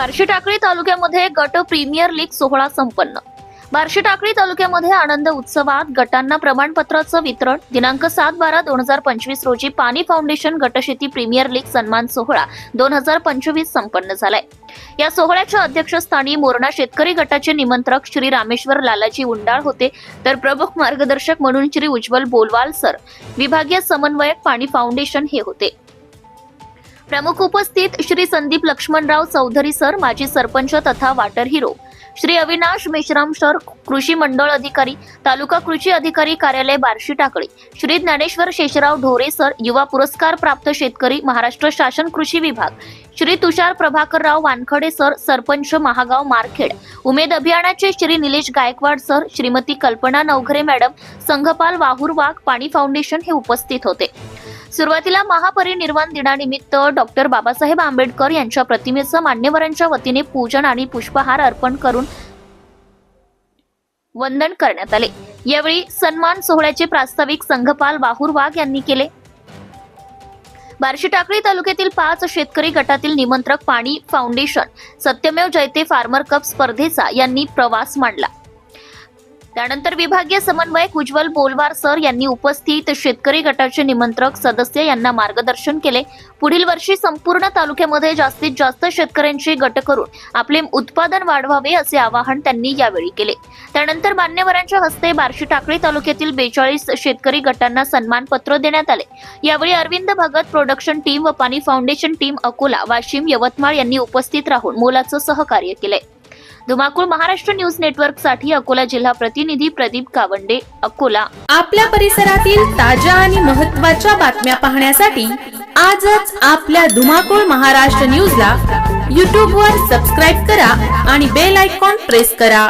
बार्शी टाकळी तालुक्यामध्ये गट premier league सोहळा संपन्न. बार्शी टाकळी तालुक्यामध्ये आनंद उत्सवात गटांना प्रमाणपत्राचं वितरण. दिनांक सात बारा दोन हजार पंचवीस रोजी पाणी फाउंडेशन गटशेती प्रीमियर लीग सन्मान सोहळा दोन हजार पंचवीस संपन्न झालाय. या सोहळ्याच्या अध्यक्षस्थानी मोरणा शेतकरी गटाचे निमंत्रक श्री रामेश्वर लालाजी उंडाळ होते. तर प्रमुख मार्गदर्शक म्हणून श्री उज्ज्वल बोलवाल सर. विभागीय समन्वयक पाणी फाउंडेशन हे होते. प्रमुख उपस्थित श्री संदीप लक्ष्मणराव चौधरी सर माजी सरपंच तथा water hero Shri Avinash Meshram sir कृषी मंडळ अधिकारी तालुका कृषी अधिकारी कार्यालय बार्शी टाकळी. श्री ज्ञानेश्वर शेषराव ढोरे सर युवा पुरस्कार प्राप्त शेतकरी महाराष्ट्र शासन कृषी विभाग. श्री तुषार प्रभाकरराव वानखडे सर सरपंच महागाव मारखेड. उमेद अभियानाचे श्री निलेश गायकवाड सर श्रीमती कल्पना नवघरे मॅडम संघपाल वाहुर वाघ पाणी फाउंडेशन हे उपस्थित होते. सुरुवातीला महापरिनिर्वाण दिनानिमित्त डॉक्टर बाबासाहेब आंबेडकर यांच्या प्रतिमेचं मान्यवरांच्या वतीने पूजन आणि पुष्पहार अर्पण करून वंदन करण्यात आले. यावेळी सन्मान सोहळ्याचे प्रास्ताविक संघपाल बाहूर वाघ यांनी केले. बार्शी टाकळी तालुक्यातील पाच शेतकरी गटातील निमंत्रक Paani foundation Satyamev Jayate farmer cup स्पर्धेचा यांनी प्रवास मांडला. त्यानंतर विभागीय समन्वयक उज्ज्वल बोलवार सर यांनी उपस्थित शेतकरी गटाचे निमंत्रक सदस्य यांना मार्गदर्शन केले. पुढील वर्षी संपूर्ण तालुक्यामध्ये जास्तीत जास्त शेतकऱ्यांची गट करून आपले उत्पादन वाढवावे असे आवाहन त्यांनी यावेळी केले. त्यानंतर मान्यवरांच्या हस्ते बार्शी टाकळी तालुक्यातील बेचाळीस शेतकरी गटांना सन्मानपत्र देण्यात आले. यावेळी अरविंद भगत प्रोडक्शन टीम व पाणी फाउंडेशन टीम अकोला वाशिम यवतमाळ यांनी उपस्थित राहून मोलाचं सहकार्य केलंय धुमाकूळ महाराष्ट्र न्यूज नेटवर्कसाठी अकोला जिल्हा प्रतिनिधी प्रदीप कावंडे अकोला. आपल्या परिसरातील ताज्या आणि महत्त्वाच्या बातम्या पाहण्यासाठी आजच आपल्या धुमाकूळ महाराष्ट्र न्यूजला यूट्यूबवर सबस्क्राईब करा आणि बेल आयकॉन प्रेस करा.